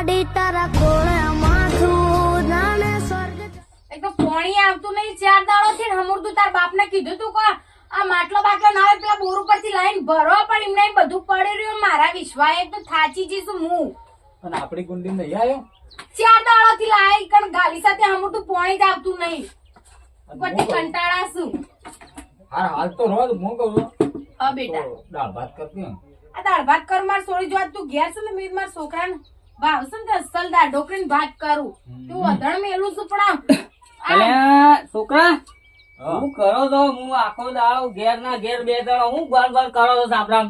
માડી તારા કોળે માથું જાણે સ્વર્ગ એક તો પોણી આવતું નહીં ચાર દાડો થી હમુરતું તાર બાપને કીધું તું કો આ માટલો બાટલો ના હોય પેલા બોર ઉપરથી લાઈન ભરો પણ એમને બધું પડી રહ્યું મારા વિશ્વાસ એક તો થાચી જઈશું હું. પણ આપણી કુંડી નહીં આવ્યો ચાર દાડો થી લાઈ કણ ગાલી સાથે હમુરતું પોણી જ આવતું નહીં. પછી ઉપરથી હું કહું, કંટાળા છું હાર હાલ તો રોજ હું કહું છું. હા બેટા. દાળ ભાત કરતી આ દાળ ભાત કર માર સોળી જો તું ઘેર છે ને મેં મારા છોકરાને. ભાવશે ને તો ડોકરીન ભાત કરું. તું અધણ મેલું છું પણ અલ્યા છોકરા હું. કરો તો હું આખો દાડો ઘેર ના ઘેર બે દાડો હું ગણ ગણ કરો તો સાંભળામ.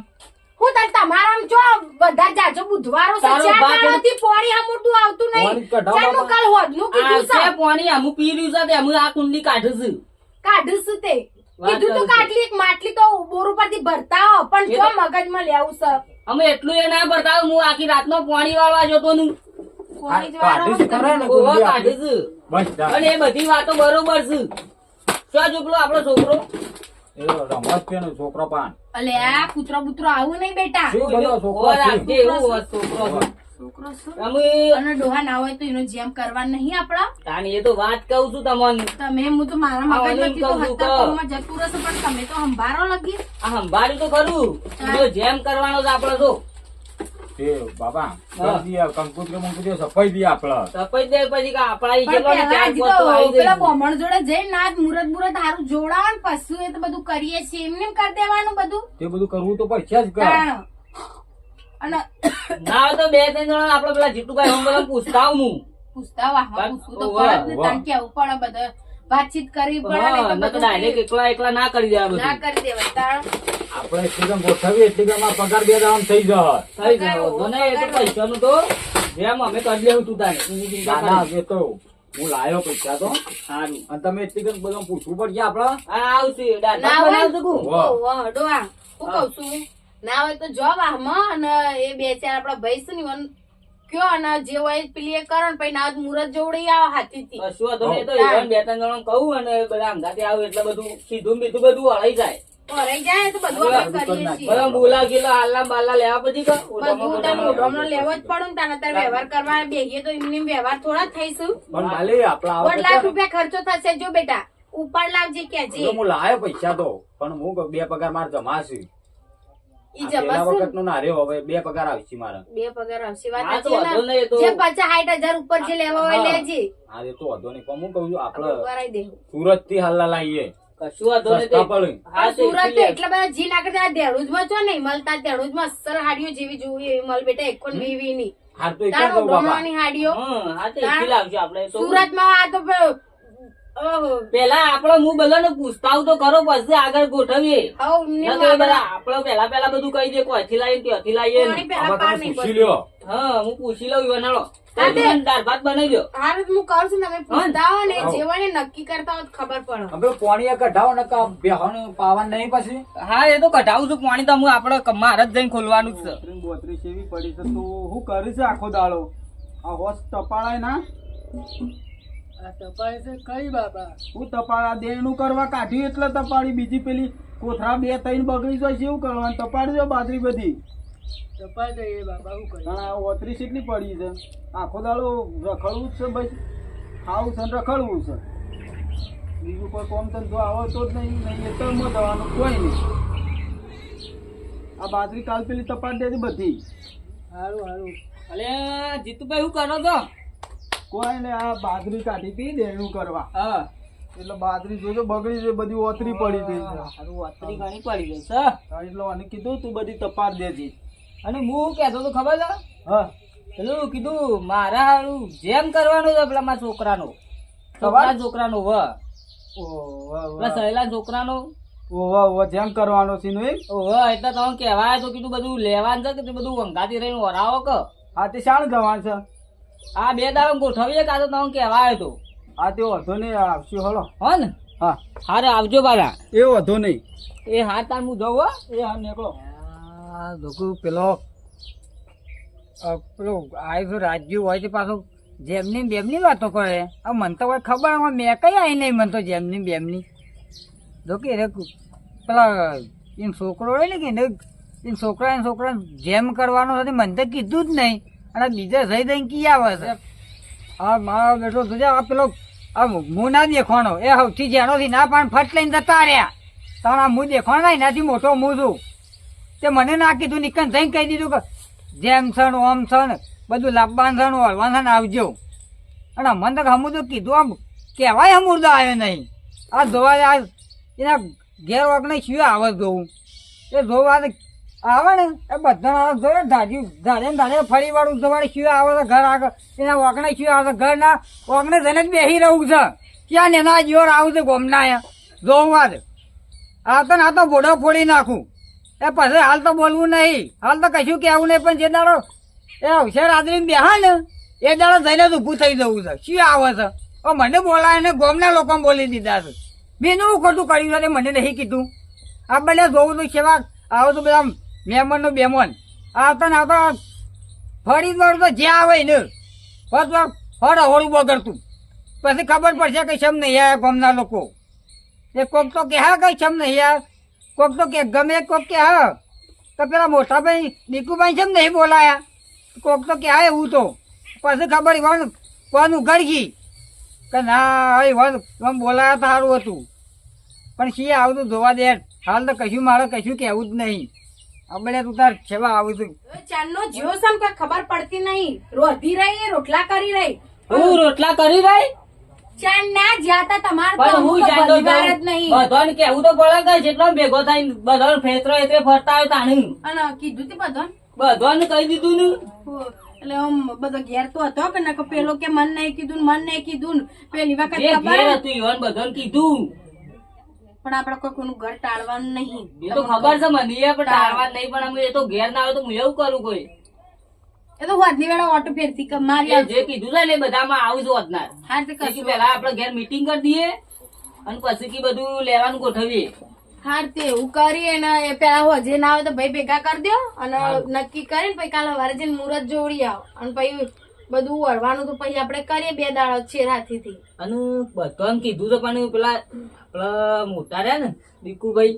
હું તને તમારામ જો બધા જાજો બુધવારો છે ચાર દાડોથી પોણી આમોટું આવતું નહીં. પોણી કઢાવો ચારનું બાપા. કાલ કીધું છે આ પાણી અમુક પી રહ્યું છે તે અમુક આ કુંડલી કાઢું છું. કાઢું છું તે. કીધું તું કાટલી એક માટલી તો બોર ઉપરથી ભરતા હો પણ જો મગજમાં લેવું છે. અમે એટલું એ ના ભરતા હું આખી રાતનો પાણી વાળવા જતો નું. અને એ બધી વાતો બરોબર છે. શું છોકરો આપણો છોકરો? છોકરો પાન. અલે આ કૂતરો બુતરો આવું નહીં બેટા. છોકરો છોકરો છે. છોકરો શું અમે અને ડોહા ના હોય તો એનો જેમ કરવા નહીં આપડા એ તો વાત કહું છું તમને તમે હું તો મારા મગજમાંથી તો ઓલિમ કહું છું હત્તર તો. કોમમાં જતું રહેશે પણ તમે તો સંભારો લગી આ સંભાળ્યું તો ખરું જો જેમ કરવાનો છે આપડે તો બાબા હા. કરી દઈએ, કંકુતરી મંકુતરી સફાઈ આપડે દે પછી આપડા. બ્રાહ્મણ જોડે જઈ ના મુરત મુરત હારું જોડાવાનું પશુ એ તો બધું કરીએ છીએ એમને કરી દેવાનું બધું તે બધું કરવું તો પડશે જ કર. અને ના તો બે ત્રણ જણા આપડે પેલા જીતુભાઈ હું પૂછતા હું. પૂછતા વાહમાં પૂછવું તો પડે જ ને વાહ. પડે બધે? વાતચીત કરવી પડે ને હા, એટલે નકર બધું direct એકલા એકલા ના કરી દેવા ના કરી દેવાય તાણ. આપણે એટલી ગમ એટલી ગમ પગાર બે દામ થઈ જાય થઈ જાય વાંધો એ તો પૈસાનું તો જેમ અમે કરી લેવું તું તારે ના એ તો હું લાયો પૈસા તો. સારું. અને તમે એટલી ગમ બધું પૂછવું પડશે આપડે આ આવશે. ના. હું છું ના હોય તો જોબ આમાં અને એ બે ચાર આપડા ભાઈ છે ને કયો અને જે હોય પેલી એ કરો ને પછી ના મુરત જોડી આવે હાથી થી. શું તો એ તો ઈવન બે ત્રણ જણાને કહું અને બધા અંગાથી આવે એટલે બધું સીધું બીધું બધું હળાઈ જાય. ભરાઈ જાય તો બધું આપણે કરીએ છીએ. બધા બોલા ગયેલા હાલના બાલા લેવા પછી. બધું લેવો જ પડે ને તાર વ્યવહાર કરવા બેહીએ તો એમની વ્યવહાર થોડા જ થઈશું. પણ માલી આપડે દોઢ લાખ રૂપિયા ખર્ચો થશે જો બેટા. ઉપાડ લાવજે કેજે હું લાયો પૈસા તો પણ હું બે પગાર મારે જમા છે ઈ આ પેલા વખત નો ના રહ્યો હવે બે પગાર આવશે મારા. બે પગાર આવશે વાત જે પચાસ સાઠ હજાર ઉપર જે લેવા હોય લેજે. હા એ તો વાંધો નહીં પણ હું કહું છું આપડે સુરતથી હાલના લાવીએ. સુરત તો પેલા આપડે હું બધાને ને પૂછતાવ તો કરો પછી આગળ ગોઠવીએ. બધા આપડે પેલા પેલા બધું કહી દે કોઈથી લાવીએ ત્યાંથી લાવીએ પૂછી. લ્યો. હા હું પૂછી લઉં ઈવનાળો હા, તે- તમે દાળ ભાત બનાવી દો. હારું તો હું કહું છું તમે પૂછતા હો ને હાઉ. જે હોય ને નક્કી કરતા ખબર પડે. પોણીએ કઢાવો ને કા બેહવાનું પાવાનું નહીં પછી? હા એ તો કઢાવું છું પાણી તો હું આપડે મારે જ જઈને ખોલવાનું છે. બોત્રીસ એવી પડી છે તો હું કરીશ છે આખો દાડો. આ હોશ તપાળાય ના. હું તપાળા દેણું કરવા કાઢ્યું એટલે તપાડી. બીજી પેલી કોથરા બે ત્રણ બગડી જાય છે એવું કરવાનું. તપાડી દો બાજરી બધી પણ આ ઓત્રીસ એટલી પડી છે. આખો દાડો રખડવું જ છે ભાઈ. ખાવું છે ને રખડવું છે. બીજું કોઈ કોમ ધંધો આવે તો જ નહીં. નહીં એ તો માં જવાનું. કોઈ નહીં. આ બાજરી કાલ પેલી તપાડી દેજે બધી. અલે જીતુભાઈ શું કરો છો? કોઈ ને આ બાજરી કાઢી હતી દેણું કરવા. હા. એટલે બાજરી જોજો બગડી છે બધી ઓતરી પડી ગઈ. છે ઓતરી ઘણી પડી ગઈ છે એટલે મને કીધું તું બધી તપાસ દેજે. અને હું શું કહેતો તો ખબર છે? હા. પેલું કીધું મારા હારું જેમ કરવાનું છે પેલા મારા છોકરાનો. છોકરા છોકરાનો વ. ઓહ, સહેલા છોકરાનો. ઓહ, વાહ, વાહ, જેમ કરવાનો છે નું એમ? વ એટલે તમે કહેવાય તો કીધું બધું લેવાનું છે કે તે બધું વંગાતી રહીને ઓરાવો કે? હા તે શાણ જવાનું છે. આ બે દાડો ગોઠવીએ કાં તો તમે કહેવાય તો. હા તે વધો નહીં આવશું હલો. હો ને? હા. હારે આવજો બારા એ વધો નહીં. એ હા તાર હું જવું હો. એ હા નીકળો. લોકો પેલો પેલો આવ્યો રાજ્ય હોય છે પાછો જેમની બેમની વાતો કરે. આ મને તો કોઈ ખબર હવે મેં કઈ આવી નહીં મને તો જેમની બેમની. જો કે રે પેલા એમ છોકરો હોય ને કે એને છોકરા એને છોકરા જેમ કરવાનો હતી મને તો કીધું જ નહીં. અને બીજે જઈ જઈને કી આવે છે? આ મારો બેટો તું આ પેલો આ હું ના દેખવાનો. એ સૌથી જેનોથી ના પણ ફટ લઈને જતા રહ્યા. તારા હું દેખવાનો ના એનાથી મોટો હું છું. તે મને ના કીધું નિકન થઈને કહી દીધું કે જેમ છે ઓમ છે બધું લાભવાન છે ને વળવાન છે આવજો. અને મને તો હમું તો કીધું આમ કહેવાય હમું તો આવ્યો નહીં. આ જોવા આ એના ઘેર નહીં શું આવે જોવું? એ જોવા તો આવે ને, એ બધા ધાડી ધાડે ને ધાડે ફરી વાળું તમારે શું આવે તો ઘર આગળ. એના વગણે શું આવે ઘર ના વગણે જઈને જ બેસી રહું છે. ક્યાં ને એના જોર આવું છે ગોમના અહીંયા? જોવા જ આ તો ના તો બોડો ફોડી નાખું. એ પછી હાલ તો બોલવું નહીં. હાલ તો કશું કહેવું નહીં, પણ જે દાડો એ હોશિયાર આદરી બેહા ને, એ દાડો જઈને જ ઊભું થઈ જવું છે. શું આવે છે. ઓ, મને બોલાય ને ગોમના લોકો બોલી દીધા છે. હું ખોટું કર્યું છે મને નહીં કીધું. આ બધા જોવું તો સેવા આવો તો બધા મહેમાન બેમન. આ આવતા ને આવતા ફરી વાર તો જે આવે ને ફરી વાર ફળ હોળું બગડતું. પછી ખબર પડશે કે શમ નહીં આવ્યા ગામના લોકો. એ કોક તો કે હા કઈ શમ નહીં આવ્યા કોક તો કે ગમે, કોક કે હા. તો પેલા મોટા ભાઈ દીકુભાઈ શમ નહીં બોલાયા? કોક તો કે હા એવું તો. પછી ખબર વણ કોનું ગળગી કે ના હવે વણ બોલાયા તો સારું હતું. પણ શી આવતું જોવા દે. હાલ તો કશું મારે કશું કહેવું જ નહીં. આપણે તું તાર સેવા આવું છું ચાંદનો જીવો સમ કોઈ ખબર પડતી નહીં. રોધી રહી રોટલા કરી રહી. હું રોટલા કરી રહી? ચાંદ ના જ્યાં તમાર પણ હું જાતો ભારત નહીં. બધોન કે હું તો બોલા કે જેટલો ભેગો થાય બધોન ફેતરો એટલે ફરતા હોય તાણી. અને કીધું તે બધો બધોન કહી દીધું ને. એટલે આમ બધો ઘેર તો હતો કે નકર પેલો કે મન નહીં કીધું મન નહીં કીધું પેલી વખત ખબર? હતું ઈવન બધાને કીધું. પણ આપણે કોઈ કોઈનું ઘર ટાળવાનું નહીં. એ તો ખબર છે મને પણ નહીં પણ એ તો ઘેર ના આવે તો હું એવું કરું કોઈ. એ તો હોદની વેળા ઓટો ફેરથી ક- મારી જે કીધું છે ને બધામાં આવું વધનાર હા તે કશું પેલા આપડે ઘેર મીટિંગ કરી દઈએ અને પછી કી બધું લેવાનું ગોઠવીએ. હાર તે એવું કરી અને એ પેલા હોજે ના આવે તો ભાઈ ભેગા કરી દો અને નક્કી કરીને પછી કાલે વારે જઈને મુહૂર્ત જોડી આવો. અને પછી બધું વળવાનું તો પછી આપણે કરીએ બે દાડા છે થી અને બધાને કીધું તો પણ પેલા પેલા મોટા રહ્યા ને દીકુભાઈ.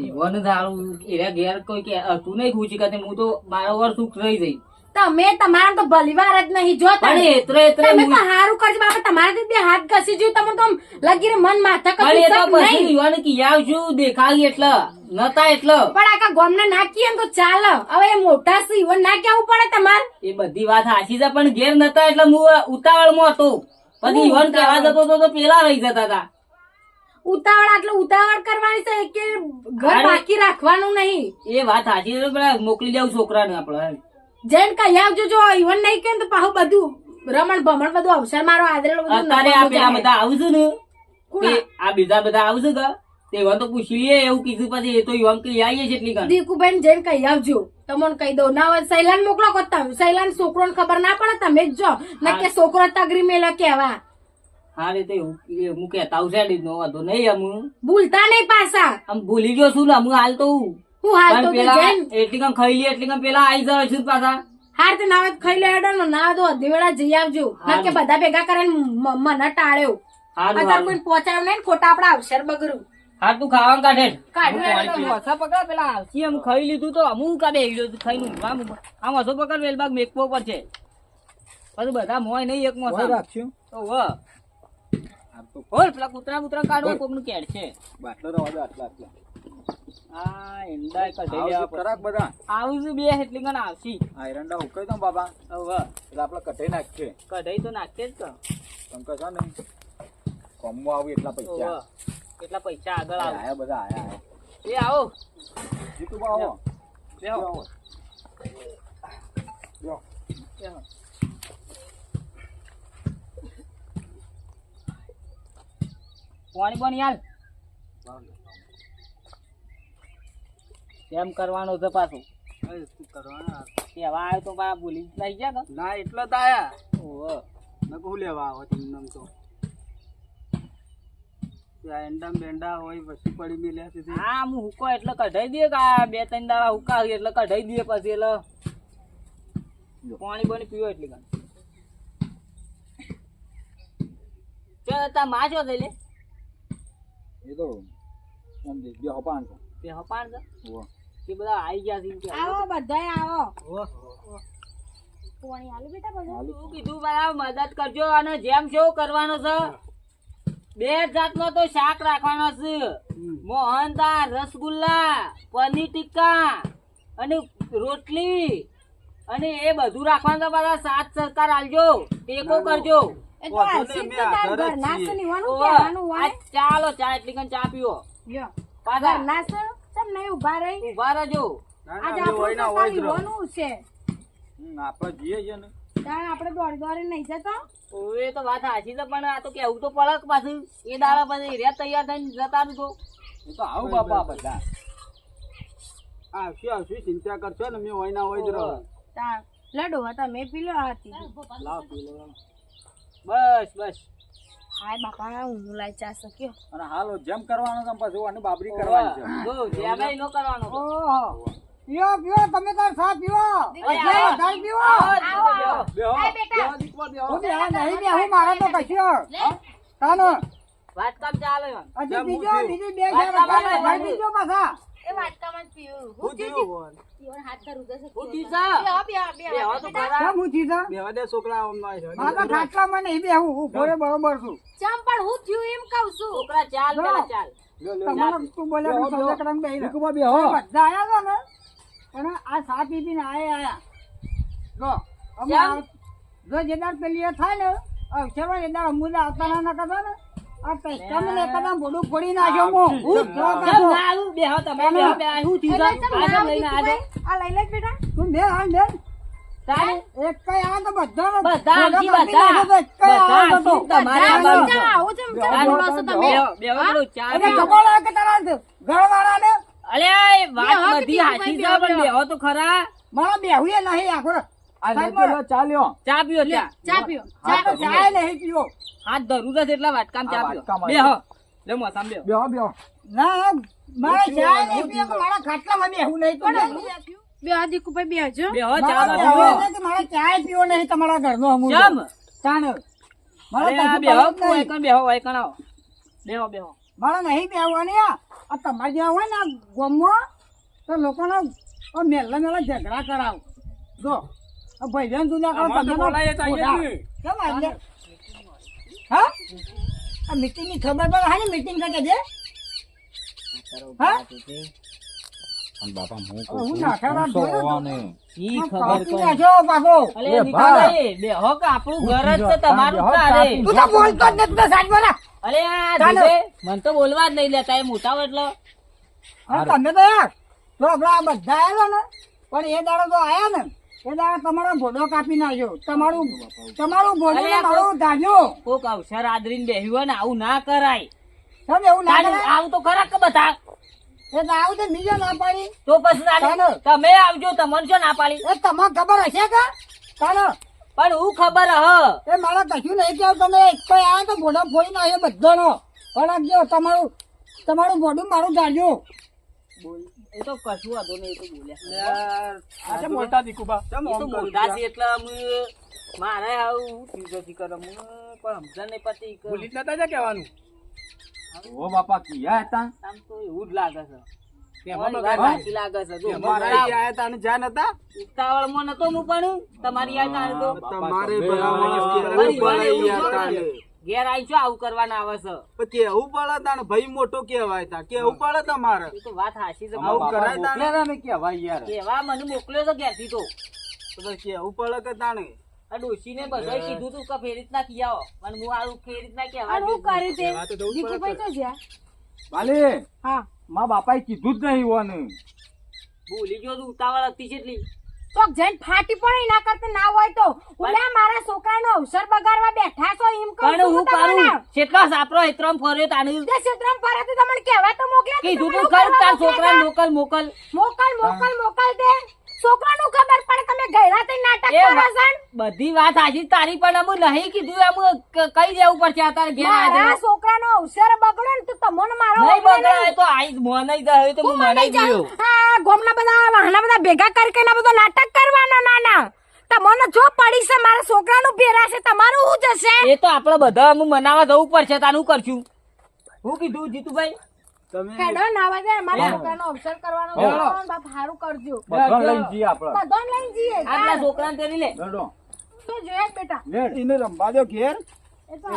એવો ને સારું એના ઘેર કોઈ કે તું નહીં ખુશી કરતી હું તો મારો વાર સુખ રહી જઈ તમે તમારા તો ભલીવાર જ નહીં જો તમે એતરે એતરે તમે તો હારું કરજો બાપા તમારાથી બે હાથ ઘસી જ્યું તમે તો લગીને મન માથા કરી તો પછી નહીં. યુવાને કિયા છું એટલે નતા એટલે. પણ આખા ગોમને નાખીએ તો ચાલે હવે એ મોટા સી ઈવન ના કેવું પડે તમારે? એ બધી વાત સાચી છે પણ ઘેર નતા એટલે હું ઉતાવળમાં હતો. પછી ઈવન કહેવા જતો હતો તો પેલા રહી જતા હતા ઉતાવળ આટલું ઉતાવળ કરવાની છે કે ઘર બાકી રાખવાનું નહીં. એ વાત સાચી છે મોકલી દેવું છોકરાને આપડે જૈન કઈ આવજો જો ઈવન નહીં કે તો પાછું બધું રમણ ભમણ બધું અવસર મારો આદરેલો બધું અત્યારે આ પેલા બધા આવશે ને આ? બીજા બધા આવશે કે તેવા તો પૂછીએ એવું કીધું પછી એ તો યુવાન કઈ આવીએ છે એટલી ગણ દીકુબેન જઈને કઈ આવજો તમને કહી દઉં ના હોય સૈલાન મોકલો કો તમે સૈલાન છોકરો ખબર ના પડે તમે જ જો ના કે છોકરો તગરી મેલો કેવા હા રે એ હું કહેતા આવશે નો વાંધો નહીં અમુ. ભૂલતા નહીં પાછા. આમ ભૂલી ગયો છું ને અમુ હાલ તો હું. હું હાલ તો જૈન એટલી કમ ખાઈ લે એટલી કમ પેલા આવી જાવ છું પાછા. હાર તે નાવે ખાઈ લે હેડો ને ના તો અધી વેળા જઈ આવજો. નકે બધા ભેગા કરીને મને ટાળ્યો. અત્યારે કોઈ પહોંચાડ્યું નહીં ખોટા આપડા અવસર બગડું હા તું ખાવાનું કાઢે. કાઢું હેડો પાણી પેલા આવતી. એમ ખાઈ લીધું તો અમુક કાઢે હીડો ખાઈ નું આમ આમ હસો પકડ વેલબાગ મેકવો છે પછી બધા મોય નહીં એક મોસા મોસમ તો વ. બોલ પેલા કૂતરા કૂતરા કાઢવા કોકનું કેડ છે. બાટલો રવા દો આટલા આટલા. આ કઢાઈ આવશે લેવા બધા. આવું બે એટલી ગણ આવશી. આ એરંડા હુકાઈ દો બાબા. હવે એટલે આપણે કટાઈ નાખીએ. કઢાઈ તો નાખીએ જ કે તમે કહો ને કોમમાં આવું એટલા પૈસા. કેટલા પૈસા આગળ આવે. આયા બધા આયા આયા. એ આવો. બેહો. બેહો. પાણી પાણી હાલ. કેમ કરવાનું છે પાછું. કેવા આવ્યો તો પાછા ભૂલી જ નહીં ગયા ના. એટલો જ આયા. ઓહો. કહું લેવા આવો તમને તો. ત્યાં એંડા બેંડા હોય વસ્તુ પડી મેલ્યા છે તે. હા હું હુકો એટલે કઢાઈ દઈએ કે આ બે ત્રણ દાડા હુકા એટલે કઢાઈ દે પછી એટલે પાણી બની પીવો એટલી ગણ. ચાલ તા માં છો થઈ લે એ તો બે હપાન છે. તે હપાન છે? ઓહો. બધા આવી ગયા છે આવો બધાય આવો. પાણી આલુ બેટા બધું શું કીધું બરાબર મદદ કરજો અને જેમ શો કરવાનો છે બે જાતનો તો શાક રાખવાનો છે. મોહનતા રસગુલ્લા પનીર ટિક્કા અને રોટલી અને એ બધું રાખવાનું બધા સાત સરકાર આલજો ટેકો કરજો. એ ચાલો ચા એટલી ચા પીવો. પાછા. ઘરના નહીં ઊભા રહી? ઊભા રહેજો. આજે આપણે. લીવાનું છે. આપણે જઈએ છે ને. તાણ આપણે દોડી દોડી નહીં જતો? ઓવે તો વાત સાચી છે પણ આ તો કેવું તો પડક પાછું. એ દાડા પછી રે તૈયાર થઈને જતા તો એ તો આવું બાપા બધા. આવશે આવશે ચિંતા કરશો ને મેં હોય ના હોય જ રહો. લડો હતા મેં પી લો હતી લાવ પી લો. બસ બસ. હાય બાપા હું લાઈ ચા શક્યો. અને હાલો જેમ કરવાનું તમ પછી આની બાબરી કરવાની છે. જો જેમાં નો કરવાનો. ઓહો. પીઓ પીઓ તમે તાર સા પીઓ. અરે જે આવો. વધારે પીવો આવો, બેહો. બેટા. દીકવા બેહો. હું બે નહીં બે હું મારે તો કશ્યો કાનો વાત કામ ચાલે હજી બીજો બીજી બે વાત. બીજો પાછા. એ વાટકામાં જ પીવું હું થયું બોલ? પીવાનું હાથ ધરું દે હું થયું છે? બેહો, બેહો, બેહો. બેહો તો ખરા. હું થયું છે? દે છોકરા આમ ના છે. મારા ખાટલામાં નહીં બેહું હું ઘરે બરોબર છું ચમ પણ હું થયું એમ કહું છું છોકરા ચાલ પેલા ચાલ લ્યો, લ્યો. તું બોલ્યા હું બેહો. કરમ બેહી રહ્યો. બેહો. બધા આયા હતા ને અને આ સા પી પીને આયા આયા જો અમે જો જે પેલી એ થાય ને અક્ષરો જેદાર અમુદા આવતા ના ના કરતા ને આ પૈસા મને ફોડી નાખ્યો હું હું જો કેમ કાઢો. ના આવું? બેહો તમે, થયું આ લઈને આ લઈ લે બેટા તું એક કઈ આ તો બધા બધા બધા. બધા તમારે આવું છો. ખબર કે તારા વાત બધી પણ બેહો, બેહો તો ખરા મારા બેહું એ નહીં આખો ચાલ્યો. ચા પીઓ ચા ચા પીઓ. ચા નહીં પીવો હાથ ધરું છે એટલા વાટકામ ચા બેહો. ના મારે હું નહીં પીવો મારા ખાટલામાં બેહું નહીં તો બે ચા મારે તમારા ઘરનો અમૂલ ચમ. ચાને મારે જ બેહો વાયકણ આવો. બેહો બેહો. મારે નહીં બેહવાની આ. આ તમારે જ્યાં હોય ને આ ગામમાં તો લોકોને આ મેલા મેલા ઝઘડા કરાવો. જો. ભાઈબંધ જુદા કરો તમે જ. જ. હા આ meeting ની ખબર પડે હા ને meeting કરે છે હા અને બાપા હું હું નાખેલા જોયો ને. ઈ ખબર કોણ નાખ્યો પાછો. અલે એ દીકરાએ, બેહો કે આપણું ઘર જ છે તમારું તારે. તું તો બોલતો જ નથી તો સાચું બોલા. અલે આ. દીદે, મને તો બોલવા જ નહીં લેતા એ મોટા હોય એટલે અને તમે તો યાર તો આપડા આ બધા આવ્યા ને પણ એ દાડો તો આયા ને એ દાડો તમારો ઘોડો કાપી નાખ્યો. તમારું તમારું ઘોડું ને મારું ધાન્યું કોક અવસર આદરીને બેહ્યું હોય ને આવું ના કરાય. તમે એવું ના કરાય? આવું તો ખરા કે બધા? એ તો આવું તો બીજો ના પાડી. તો પછી તમે આવજો તમને શું ના પાડી? એ તમારે ખબર હશે કે? ચાલો. પણ હું ખબર હ. એ મારે કશું નહીં કેવું તમે એક કોઈ આવે તો ઘોડો ફોડી નાખ્યો બધાનો. પણ જો તમારું તમારું ઘોડું મારું ધાર્યું. એ તો કશું વાંધો નહીં એ તો બોલ્યા. મોટા દીકુબા. મોટા છે. એટલે અમે મારે આવું થયું છે હું પણ સમજણ નહીં પડતી કે નતા જા કહેવાનું. ઓ બાપા કિયા હતા? આમ તો એવું જ લાગે છે. તમારી કેવું. ઘેર આવી છો આવું કરવાના આવે છે. પણ કેવું પડે તાને ભાઈ મોટો કેવાય તા કેવું પડે તમારે? એ તો વાત હાસી છે આવું બાપા. કરાય તાને? ને કેવાય યાર. કેવા મને મોકલ્યો તો. તો કેવું પડે કે તાણે? આ ડોશીને બધાય કીધું તું કે ફેરી રીતના કિયાઓ હું આવું ફેરી રીતના કહેવા અને હું દીકુભાઈ તો જ્યાં વાલી હા. મા બાપાએ કીધું જ નહીં હોવાનું. ભૂલી ગયો તું ઉતાવળ હતી કેટલી તો જઈને ફાટી પડે એના કરતા ના હોય તો. ઓલા મારા છોકરાનો અવસર બગાડવા બેઠા છો એમ કહું પણ હું કરું? કેટલા સાપરો એત્રમ ફર્યો તાને તે ક્ષેત્રમ ફરે તો તમને કહેવા તો મોકલ્યા કે કીધું તું ખરું તાર છોકરા મોકલ મોકલ. મોકલ મોકલ મોકલ દે. છોકરાનું ખબર પડે તમે ગયડા તે નાટક કરો છો બધી વાત હાજી તારી પણ અમુ નહીં કીધું અમુ કઈ કહી દેવું પડશે આ તારે ઘેર મારા અવસર બગડો ને તો તમને મારો નહીં બગડાય તો આઈ મનાઈ જાય તો હું હું મનાઈ ગયો. આ ગોમના બધા વાહના બધા ભેગા કરી કરીને બધો નાટક કરવાના નાના. તમને જો પડી છે મારા છોકરાનું ભેરા છે તમારું હું જશે? એ તો આપણે બધા અમે મનાવા જવું પડશે તાનું કરશું. હું કીધું જીતુભાઈ? તમે હેડો નાવા જાય મારા છોકરાનો અવસર કરવાનો બાપ હારું કરજો. બધાને લઈને જઈએ આપણે. બધાને લઈને જઈએ. આપણા છોકરાને તેડી લે. તો જોઈએ બેટા. એને રમવા દો ઘેર. એ તો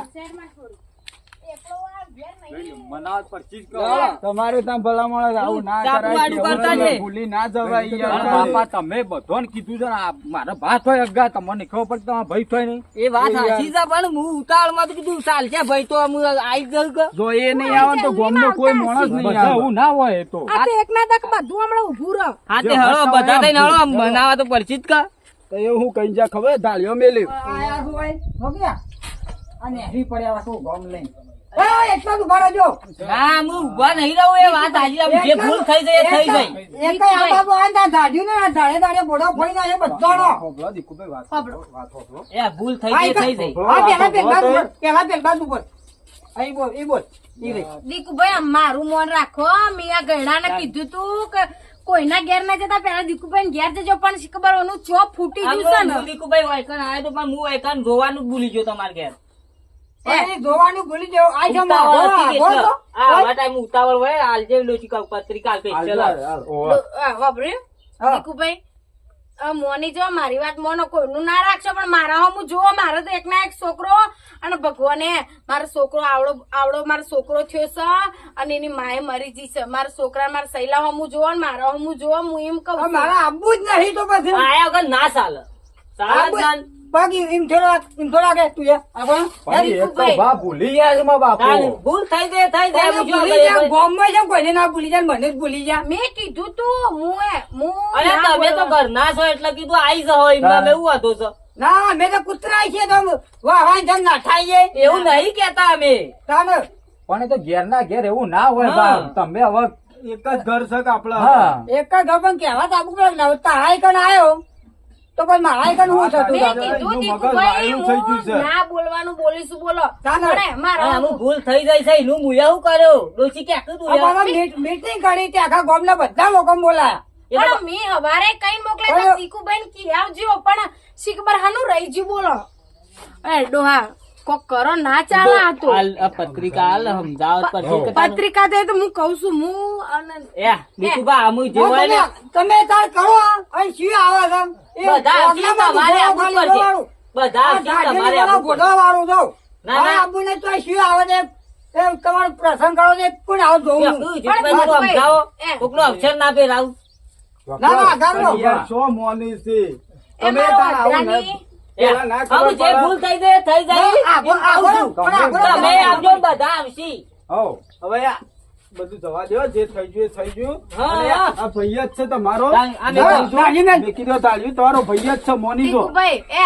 તમારે ત્યાં ભલામણ આવું ના કરાય. આડું કેવું કરતા તમે છે. ભૂલી ના જવાય બાપા તમે બધાને કીધું છે મારા ભાત હોય અગા તમને ખબર પડે તમારા ભાઈ થાય નહીં? એ વાત સાચી છે પણ હું ઉતાવળમાં તો કીધું ચાલશે ભાઈ તો હું આવી જાઉં કે. જો એ નહીં આવે તો ગામનો કોઈ માણસ નહીં આવે. એવું ના હોય એ તો. આ તો તક બધું હમણાં ઊભું રહો. હા તે હળો બધા થઈને હળો બનાવવા તો પરિચિત કા. તો એ હું કઈ જા ખબર ધાળીઓ મેલી. આયા પડ્યા શું ગોમ લઈને? એ, એટલો ઊભા રહેજો. ના હું ઊભા નહીં રહું એ વાત હાજી જે ભૂલ થઈ જાય એ થઈ જાય એકેય આ બાબુ આ ધાડ્યું ને ધાડે ધાડે બોડો ફોડી નાખે બધાનો. દીકુભાઈ વાત સાંભળો. વાત હોભળો. એ ભૂલ થઈ આ થઈ જાય પેલા પેલા પેલા પેલા ઉપર. અહીં બોલ, ઈ બોલ. દીકુભાઈ મારું મોન રાખો મિયા ગયડા કીધું તું કે કોઈના ઘેર ના જતા પેલા દીકુભાઈ ઘેર જજો પણ ખબર ઓનું ચોપ ફૂટી ગયું છે ને દીકુભાઈ વાયકન આવ્યો તો પણ હું વાયકન જોવાનું ભૂલી ગયો તમારા ઘેર જોવાનું ભૂલી જાવ. આ. આ ટાઈમ ઉતાવળ હોય પત્રિકા આપે ચલો હા. દીકુભાઈ મોની જો મારી વાત મોનો કોઈનું ના રાખશો પણ મારા હું જોવો મારો તો એક ના એક છોકરો. અને ભગવાને મારો છોકરો આવડો આવડો મારો છોકરો થયો છે અને એની માએ મરી જી છે. મારા છોકરા મારા સૈલા હમું જોવો ને મારા હમું જોવો હું એમ કહું મારા આબુ જ નહીં તો પછી. આયા વગર ના ચાલે. ચાલે પગ એમ- થોડા એમ થોડા કે તું યાર. પણ ભૂલી ગયા તારે બાપુ. ભૂલ થઈ જાય થઈ જાય ભૂલી જાય ભાઈ. ગામમાં છે, કોઈને ના ભૂલી જાય મને જ ભૂલી જાય. મેં કીધું તું હું એ હું અરે તમે તો ઘર ના છો એટલે કીધું આઈ જાઓ એમાં એવું હતું છે. ના અમે તો કૂતરા છીએ તો વાહ વાહ જન ના થાય એવું નહીં કેતા અમે. તાને પણ એ તો ઘેર ના ઘેર એવું ના હોય. તમે હવે એક જ ઘર છે કે આપડા એક જ પણ કહેવા તો આપું પડે ને. તારા કણ આવ્યો? તો પણ મારા કણ હું થતું ના બોલવાનું બોલીશું બોલો. મારા હા, ભૂલ થઈ જાય છે એનું મુયા હું કર્યો? ડોસી કે તું આ બાબા મીટિંગ કરી તે આખા ગામના બધા લોકો બોલાયા. પણ મેં હવારે કઈ મોકલે તો તા કી આવજો પણ શી ખબર હાનું રહી ગયું બોલો. એ ડોહા કોક કરો ના ચાલે આ તો. પત્રિકા આલ સમજાવત પત્રિકા પત્રિકા દે તો હું કહું છું હું અને એ આમુય જો જોવાય ને. તમે તમે તાર કરો અહીં શું આવે છે? બધા તમારે પડશે. તમારે. વાળું. ના, તો શું આવે છે? તમારો પ્રસંગ કરો આવું જોવું? સમજાવો. કોકનો અક્ષર ના પેરાવ ના ના ગામનો. પણ મોની છે? તમે તાર આવું અડધાની- ન- પેલા ના જે ભૂલ થઈ જાય થઈ જાય. તમે આવજો બધા આવશી. હવે આ બધું જવા દો જે થઈ ગયું થઈ ગયું. આ ભાઈ જ છે તમારો. કીધું. તાળ્યું, તમારો ભાઈ જ છે મોની જો. દીકુભાઈ એ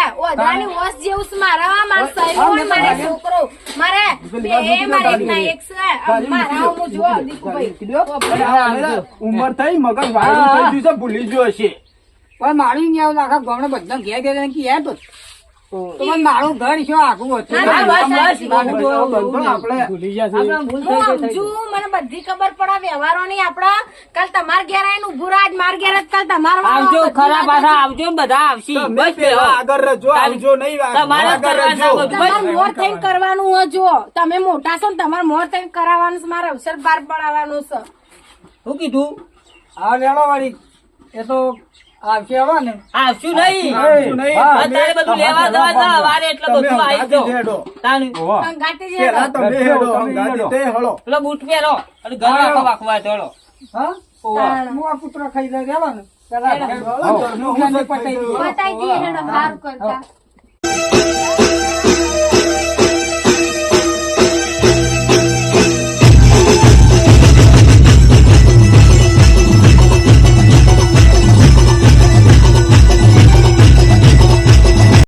જેવું છે મારા મારા સૈલો ને છોકરો. મારે બે મારે એક ના એક છે. મારા હું જો દીકુભાઈ. ઉંમર થઈ મગજ વાળું થઈ ગયું છે ભૂલી ગયો હશે. પણ મારી નહીં આવું આખા ગામના બધા ઘેર ઘેર કે કહે તો તો મારું ઘર શું આખું હું. મને બધી ખબર પડે વ્યવહારો ની આપડા કાલ તમાર ઘેર આવીને ઉભું રાજ માર ઘેર જ કાલ તમારો આવજો ખરા પાછા આવજો ને બધા આવશે. બસ આગળ રજો આવજો નહીં તમારે. તમાર મોર થઈને કરવાનું જો તમે મોટા છો ને તમારે મોર થઈને કરાવવાનું છે મારે અવસર પાર પડાવવાનું છે. શું કીધું? આ વેળો વાળી એ તો આવશે હવે ને. આવશું નહીં. અત્યારે બધું લેવા જવા જવા વારે એટલે બધું આવી જાઓ. હેડો. તાનું. જે તમે હેડો. તમે તે હળો પેલો બૂટ પહેરો. અને ઘર આખો વાંકવા ચડો હા? હું આ પુત્ર ખાઈ જાય રહેવાનું પેલા પતાઈ દઈએ. હેડો સારું કરતા.